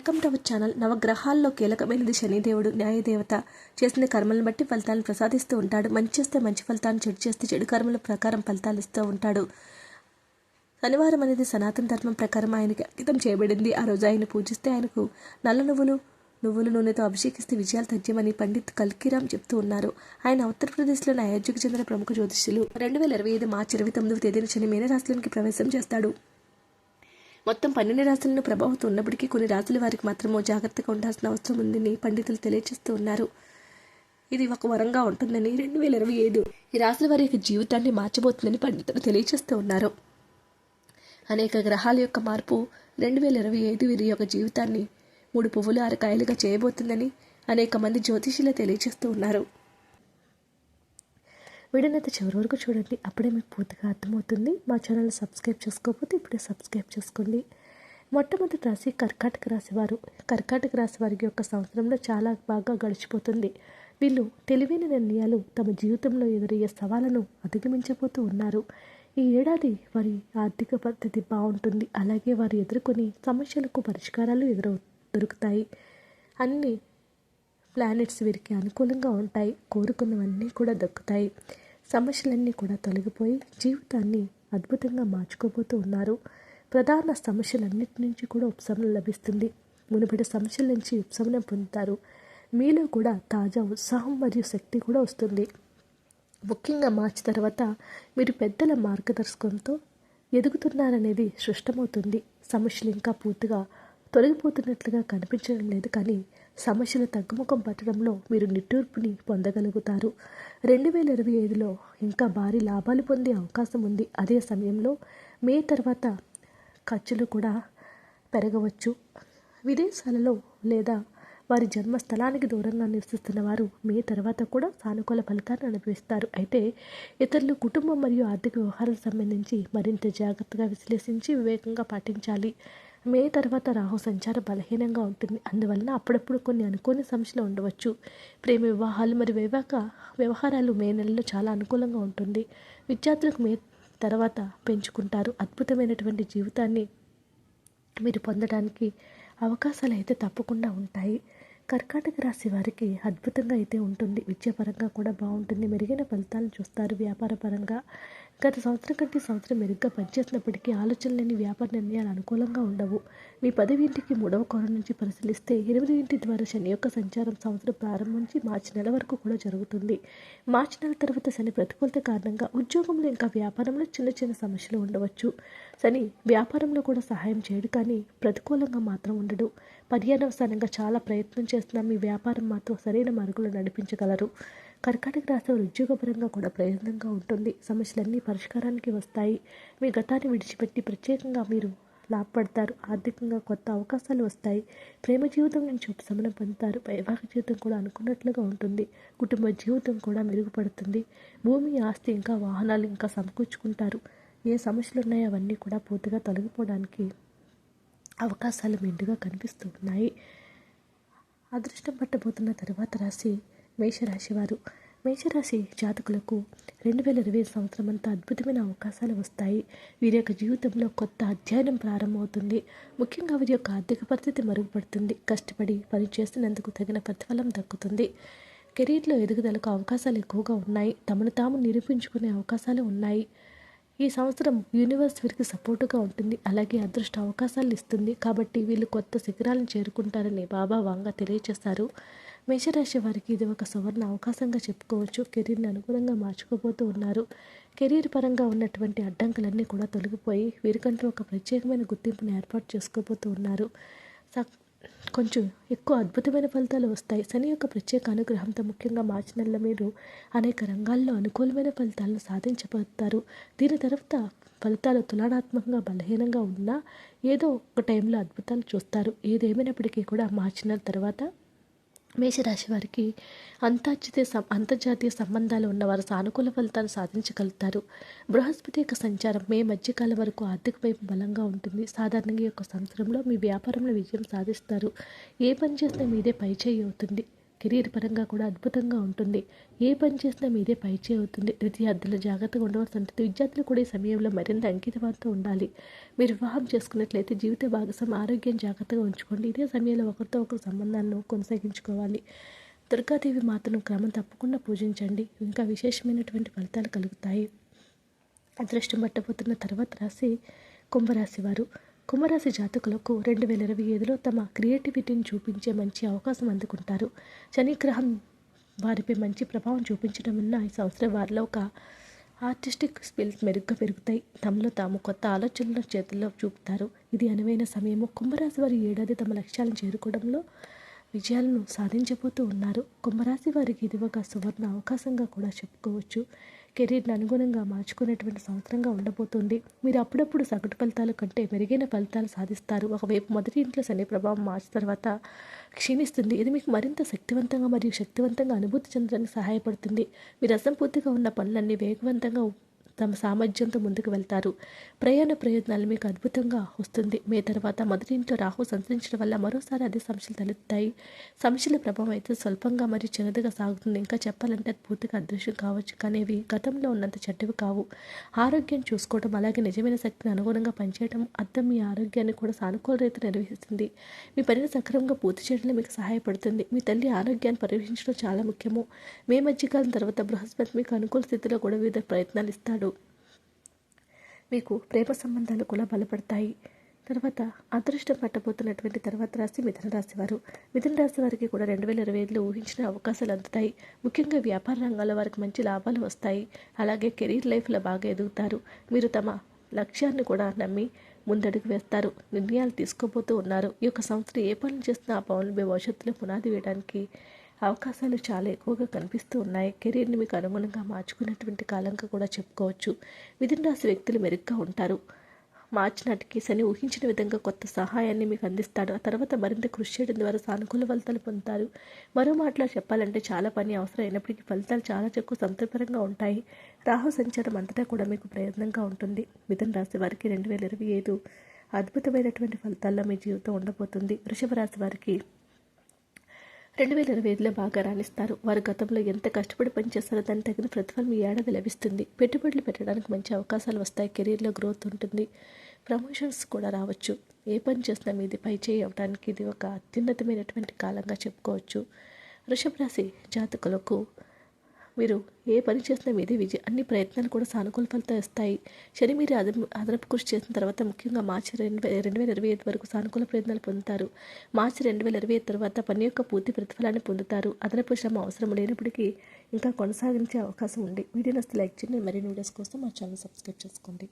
Welcome to our channel. నవగ్రహాల్లో కీలకమైనది శనిదేవుడు న్యాయదేవత. చేసిన కర్మలను బట్టి ఫలితాలను ప్రసాదిస్తూ ఉంటాడు. మంచి చేస్తే మంచి ఫలితాలను చెడు చేస్తే చెడు కర్మల ప్రకారం ఫలితాలు ఇస్తూ ఉంటాడు. శనివారం అనేది సనాతన ధర్మం ప్రకారం ఆయనకి అంకితం చేయబడింది. ఆ రోజు ఆయన పూజిస్తే ఆయనకు నల్ల నువ్వులు నువ్వుల నూనెతో అభిషేకిస్తే విజయాలు తథ్యమని పండిత్ కల్కిరామ్ చెప్తూ ఉన్నారు. ఆయన ఉత్తరప్రదేశ్లోని అయోధ్యకు చెందిన ప్రముఖ జ్యోతిష్యులు. రెండు వేల ఇరవై ఐదు మార్చి ఇరవై తొమ్మిదవ తేదీన శని మీనరాశిలోనికి ప్రవేశం చేస్తాడు. మొత్తం పన్నెండు రాశులను ప్రభావితం ఉన్నప్పటికీ కొన్ని రాశుల వారికి మాత్రము జాగ్రత్తగా ఉండాల్సిన అవసరం ఉందని పండితులు తెలియజేస్తూ ఉన్నారు. ఇది ఒక వరంగా ఉంటుందని రెండు వేల ఇరవై ఐదు ఈ రాశుల వారి యొక్క జీవితాన్ని మార్చబోతుందని పండితులు తెలియజేస్తూ ఉన్నారు. అనేక గ్రహాల యొక్క మార్పు రెండు వేల ఇరవై ఐదు వీరి యొక్క జీవితాన్ని మూడు పువ్వులు ఆరు కాయలుగా చేయబోతుందని అనేక మంది జ్యోతిషులు తెలియజేస్తూ ఉన్నారు. వీడియోనైతే చివరి వరకు చూడండి. అప్పుడే మీకు పూర్తిగా అర్థమవుతుంది. మా ఛానల్ సబ్స్క్రైబ్ చేసుకోకపోతే ఇప్పుడే సబ్స్క్రైబ్ చేసుకోండి. మొట్టమొదటి రాశి కర్కాటక రాశి వారు. కర్కాటక రాశి వారికి యొక్క సంవత్సరంలో చాలా బాగా గడిచిపోతుంది. వీళ్ళు తెలివైన నిర్ణయాలు తమ జీవితంలో ఎదురయ్యే సవాళ్ళను అధిగమించబోతూ ఉన్నారు. ఈ ఏడాది వారి ఆర్థిక పద్ధతి బాగుంటుంది. అలాగే వారు ఎదుర్కొని సమస్యలకు పరిష్కారాలు ఎదురవు దొరుకుతాయి. అన్ని ప్లానెట్స్ వీరికి అనుకూలంగా ఉంటాయి. కోరుకున్నవన్నీ కూడా దక్కుతాయి. సమస్యలన్నీ కూడా తొలగిపోయి జీవితాన్ని అద్భుతంగా మార్చుకోబోతూ ఉన్నారు. ప్రధాన సమస్యలన్నిటి నుంచి కూడా ఉపశమనం లభిస్తుంది. మునుపటి సమస్యల నుంచి ఉపశమనం పొందుతారు. మీలో కూడా తాజా ఉత్సాహం మరియు శక్తి కూడా వస్తుంది. ముఖ్యంగా మార్చి తర్వాత మీరు పెద్దల మార్గదర్శకంతో ఎదుగుతున్నారనేది స్పష్టమవుతుంది. సమస్యలు ఇంకా పూర్తిగా తొలగిపోతున్నట్లుగా కనిపించడం లేదు కానీ సమస్యలు తగ్గుముఖం పట్టడంలో మీరు నిట్టూర్పుని పొందగలుగుతారు. రెండు వేల ఇరవై ఐదులో ఇంకా భారీ లాభాలు పొందే అవకాశం ఉంది. అదే సమయంలో మే తర్వాత ఖర్చులు కూడా పెరగవచ్చు. విదేశాలలో లేదా వారి జన్మస్థలానికి దూరంగా నివసిస్తున్న వారు మే తర్వాత కూడా సానుకూల ఫలితాన్ని అనుభవిస్తారు. అయితే ఇతరులు కుటుంబం మరియు ఆర్థిక వ్యవహారాలకు సంబంధించి మరింత జాగ్రత్తగా విశ్లేషించి వివేకంగా పాటించాలి. మే తర్వాత రాహు సంచారం బలహీనంగా ఉంటుంది. అందువలన అప్పుడప్పుడు కొన్ని అనుకోని సమస్యలు ఉండవచ్చు. ప్రేమ వివాహాలు మరియు వివాహ వ్యవహారాలు మే నెలలో చాలా అనుకూలంగా ఉంటుంది. విద్యార్థులకు మే తర్వాత పెంచుకుంటారు. అద్భుతమైనటువంటి జీవితాన్ని మీరు పొందడానికి అవకాశాలు అయితే తప్పకుండా ఉంటాయి. కర్కాటక రాశి వారికి అద్భుతంగా అయితే ఉంటుంది. విద్యాపరంగా కూడా బాగుంటుంది. మెరుగైన ఫలితాలను చూస్తారు వ్యాపారపరంగా. గత సంవత్సరం కంటే సంవత్సరం మెరుగ్గా పనిచేసినప్పటికీ ఆలోచన లేని వ్యాపార నిర్ణయాలు అనుకూలంగా ఉండవు. మీ పదవి ఇంటికి మూడవ కోణం నుంచి పరిశీలిస్తే ఎనిమిది ఇంటి ద్వారా శని యొక్క సంచారం సంవత్సరం ప్రారంభం నుంచి మార్చి నెల వరకు కూడా జరుగుతుంది. మార్చి నెల తర్వాత శని ప్రతికూలత కారణంగా ఉద్యోగంలో ఇంకా వ్యాపారంలో చిన్న చిన్న సమస్యలు ఉండవచ్చు. శని వ్యాపారంలో కూడా సహాయం చేయడు కానీ ప్రతికూలంగా మాత్రం ఉండడు. పర్యావసానంగా చాలా ప్రయత్నం చేస్తున్న మీ వ్యాపారం మాత్రం సరైన మార్గంలో నడిపించగలరు. కర్కాటక రాశి ఉద్యోగపరంగా కూడా ప్రయోజనంగా ఉంటుంది. సమస్యలన్నీ పరిష్కారానికి వస్తాయి. మీ గతాన్ని విడిచిపెట్టి ప్రత్యేకంగా మీరు లాభపడతారు. ఆర్థికంగా కొత్త అవకాశాలు వస్తాయి. ప్రేమ జీవితం నుంచి ఉపశమనం పొందుతారు. వైవాహిక జీవితం కూడా అనుకున్నట్లుగా ఉంటుంది. కుటుంబ జీవితం కూడా మెరుగుపడుతుంది. భూమి ఆస్తి ఇంకా వాహనాలు ఇంకా సమకూర్చుకుంటారు. ఏ సమస్యలు ఉన్నాయో అవన్నీ కూడా పూర్తిగా తొలగిపోవడానికి అవకాశాలు మెండుగా కనిపిస్తూ ఉన్నాయి. అదృష్టం పట్టబోతున్న తర్వాత రాశి మేషరాశి వారు. మేషరాశి జాతకులకు రెండు వేల ఇరవై సంవత్సరం అంతా అద్భుతమైన అవకాశాలు వస్తాయి. వీరి యొక్క జీవితంలో కొత్త అధ్యయనం ప్రారంభమవుతుంది. ముఖ్యంగా వీరి యొక్క ఆర్థిక పరిస్థితి మెరుగుపడుతుంది. కష్టపడి పని చేస్తున్నందుకు తగిన ప్రతిఫలం దక్కుతుంది. కెరీర్లో ఎదుగుదలకు అవకాశాలు ఎక్కువగా ఉన్నాయి. తమను తాము నిరూపించుకునే అవకాశాలు ఉన్నాయి. ఈ సంవత్సరం యూనివర్స్ వీరికి సపోర్టుగా ఉంటుంది. అలాగే అదృష్ట అవకాశాలు ఇస్తుంది. కాబట్టి వీళ్ళు కొత్త శిఖరాలను చేరుకుంటారని బాబా వాంగ తెలియజేశారు మేషరాశి వారికి ఇది ఒక సువర్ణ అవకాశంగా చెప్పుకోవచ్చు. కెరీర్ని అనుకూలంగా మార్చుకోబోతూ ఉన్నారు. కెరీర్ పరంగా ఉన్నటువంటి అడ్డంకులన్నీ కూడా తొలగిపోయి వీరికంటూ ఒక ప్రత్యేకమైన గుర్తింపును ఏర్పాటు చేసుకోబోతూ ఉన్నారు. కొంచెం ఎక్కువ అద్భుతమైన ఫలితాలు వస్తాయి. శని యొక్క ప్రత్యేక అనుగ్రహంతో ముఖ్యంగా మార్చి నెలలో మీరు అనేక రంగాల్లో అనుకూలమైన ఫలితాలను సాధించబోతారు. దీని తర్వాత ఫలితాలు తులనాత్మకంగా బలహీనంగా ఉన్నా ఏదో ఒక టైంలో అద్భుతాలు చూస్తారు. ఏదేమైనప్పటికీ కూడా మార్చి నెల తర్వాత మేషరాశి వారికి అంతర్జాతీయ సం అంతర్జాతీయ సంబంధాలు ఉన్నవారు సానుకూల ఫలితాలు సాధించగలుగుతారు. బృహస్పతి యొక్క సంచారం మే మధ్యకాలం వరకు ఆర్థిక వైపు బలంగా ఉంటుంది. సాధారణంగా ఈ యొక్క సంవత్సరంలో మీ వ్యాపారంలో విజయం సాధిస్తారు. ఏ పని చేసినా మీదే పైచేయి అవుతుంది. కెరీర్ పరంగా కూడా అద్భుతంగా ఉంటుంది. ఏ పని చేసినా మీదే పైచే అవుతుంది. విద్యార్థులు జాగ్రత్తగా ఉండవలసి ఉంటుంది విద్యార్థులు కూడా ఈ సమయంలో మరింత అంకితవంతో ఉండాలి. మీరు వివాహం చేసుకున్నట్లయితే జీవిత భాగస్వామి ఆరోగ్యం జాగ్రత్తగా ఉంచుకోండి. ఇదే సమయంలో ఒకరితో ఒకరు సంబంధాలను కొనసాగించుకోవాలి. దుర్గాదేవి మాతను క్రమం తప్పకుండా పూజించండి. ఇంకా విశేషమైనటువంటి ఫలితాలు కలుగుతాయి. అదృష్టం పట్టబోతున్న తర్వాత రాశి కుంభరాశి వారు. కుంభరాశి జాతకులకు రెండు వేల ఇరవై ఐదులో తమ క్రియేటివిటీని చూపించే మంచి అవకాశం అందుకుంటారు. శనిగ్రహం వారిపై మంచి ప్రభావం చూపించడం ఉన్న ఈ సంవత్సరం వారిలో ఒక ఆర్టిస్టిక్ స్కిల్స్ మెరుగ్గా పెరుగుతాయి. తమలో తాము కొత్త ఆలోచనలను చేతుల్లో చూపుతారు. ఇది అనువైన సమయము. కుంభరాశి వారి ఏడాది తమ లక్ష్యాలను చేరుకోవడంలో విజయాలను సాధించబోతూ ఉన్నారు. కుంభరాశి వారికి ఇది ఒక సువర్ణ అవకాశంగా కూడా చెప్పుకోవచ్చు. కెరీర్ని అనుగుణంగా మార్చుకునేటువంటి సంవత్సరంగా ఉండబోతుంది. మీరు అప్పుడప్పుడు సగటు ఫలితాల కంటే మెరుగైన ఫలితాలు సాధిస్తారు. ఒకవైపు మొదటి ఇంట్లో శని ప్రభావం మార్చి తర్వాత క్షీణిస్తుంది. ఇది మీకు మరింత శక్తివంతంగా మరియు శక్తివంతంగా అనుభూతి చెందడానికి సహాయపడుతుంది. మీరు అసంపూర్తిగా ఉన్న పనులన్నీ వేగవంతంగా తమ సామర్థ్యంతో ముందుకు వెళ్తారు. ప్రయాణ ప్రయోజనాలు మీకు అద్భుతంగా వస్తుంది. మే తర్వాత మొదటి ఇంట్లో రాహు సంచరించడం వల్ల మరోసారి అదే సమస్యలు తలెత్తాయి. సమస్యల ప్రభావం అయితే స్వల్పంగా మరియు చిన్నదిగా సాగుతుంది. ఇంకా చెప్పాలంటే అది పూర్తిగా అదృశ్యం కావచ్చు. కానీ ఇవి గతంలో ఉన్నంత చెడ్డవి కావు. ఆరోగ్యం చూసుకోవడం అలాగే నిజమైన శక్తిని అనుగుణంగా పనిచేయడం అర్థం మీ ఆరోగ్యాన్ని కూడా సానుకూల రీతిలో నిర్వహిస్తుంది. మీ పనిని సక్రమంగా పూర్తి చేయడంలో మీకు సహాయపడుతుంది. మీ తల్లి ఆరోగ్యాన్ని పర్యవేక్షించడం చాలా ముఖ్యము. మే మధ్యకాలం తర్వాత బృహస్పతి మీకు అనుకూల స్థితిలో కూడా వివిధ ప్రయత్నాలు ఇస్తాడు. మీకు ప్రేమ సంబంధాలు కూడా బలపడతాయి. తర్వాత అదృష్టం పట్టబోతున్నటువంటి తర్వాత రాశి మిథున రాశి వారు. మిథున రాశి వారికి కూడా రెండు వేల ఇరవై ఐదులో ఊహించిన అవకాశాలు అందుతాయి. ముఖ్యంగా వ్యాపార రంగాల్లో వారికి మంచి లాభాలు వస్తాయి. అలాగే కెరీర్ లైఫ్లో బాగా ఎదుగుతారు. మీరు తమ లక్ష్యాన్ని కూడా నమ్మి ముందడుగు వేస్తారు. నిర్ణయాలు తీసుకోబోతూ ఉన్నారు. ఈ యొక్క సంస్థ ఏ పనులు చేస్తున్నా ఆ పనులు మీ భవిష్యత్తులో పునాది వేయడానికి అవకాశాలు చాలా ఎక్కువగా కనిపిస్తూ ఉన్నాయి. కెరీర్ని మీకు అనుగుణంగా మార్చుకునేటువంటి కాలంగా కూడా చెప్పుకోవచ్చు. మిథున రాశి వ్యక్తులు మెరుగ్గా ఉంటారు. మార్చి నాటికి శని ఊహించిన విధంగా కొత్త సహాయాన్ని మీకు అందిస్తాడు. ఆ తర్వాత మరింత కృషి చేయడం ద్వారా సానుకూల ఫలితాలు పొందుతారు. మరో మాటలో చెప్పాలంటే చాలా పని అవసరం అయినప్పటికీ ఫలితాలు చాలా ఎక్కువ సంతృప్తికరంగా ఉంటాయి. రాహు సంచారం అంతటా కూడా మీకు ప్రయత్నంగా ఉంటుంది. మిథున రాశి వారికి రెండు వేల ఇరవై ఐదు అద్భుతమైనటువంటి ఫలితాల్లో మీ జీవితం ఉండబోతుంది. వృషభ రాశి వారికి రెండు వేల ఇరవై ఐదులో బాగా రాణిస్తారు. వారు గతంలో ఎంత కష్టపడి పనిచేస్తారో దానికి తగిన ప్రతిఫలం ఈ ఏడాది లభిస్తుంది. పెట్టుబడులు పెట్టడానికి మంచి అవకాశాలు వస్తాయి. కెరీర్లో గ్రోత్ ఉంటుంది. ప్రమోషన్స్ కూడా రావచ్చు. ఏ పని చేసినా మీది పై అవ్వడానికి ఇది ఒక అత్యున్నతమైనటువంటి కాలంగా చెప్పుకోవచ్చు. వృషభ రాశి జాతకులకు మీరు ఏ పని చేసినా మీదే విజయం అన్ని ప్రయత్నాలు కూడా సానుకూల ఫలితాలు ఇస్తాయి శని మీరు అదన అదనపు కృషి చేసిన తర్వాత ముఖ్యంగా మార్చి రెండు రెండు వేల ఇరవై ఐదు వరకు సానుకూల ప్రయత్నాలు పొందుతారు. మార్చి రెండు వేల ఇరవై ఐదు తర్వాత పని యొక్క పూర్తి ప్రతిఫలాన్ని పొందుతారు. అదనపు శ్రమ అవసరం లేనప్పటికీ ఇంకా కొనసాగించే అవకాశం ఉంది. వీడియో నస్తే లైక్ చేయండి. మరిన్ని వీడియోస్ కోసం మా ఛానల్ సబ్స్క్రైబ్ చేసుకోండి.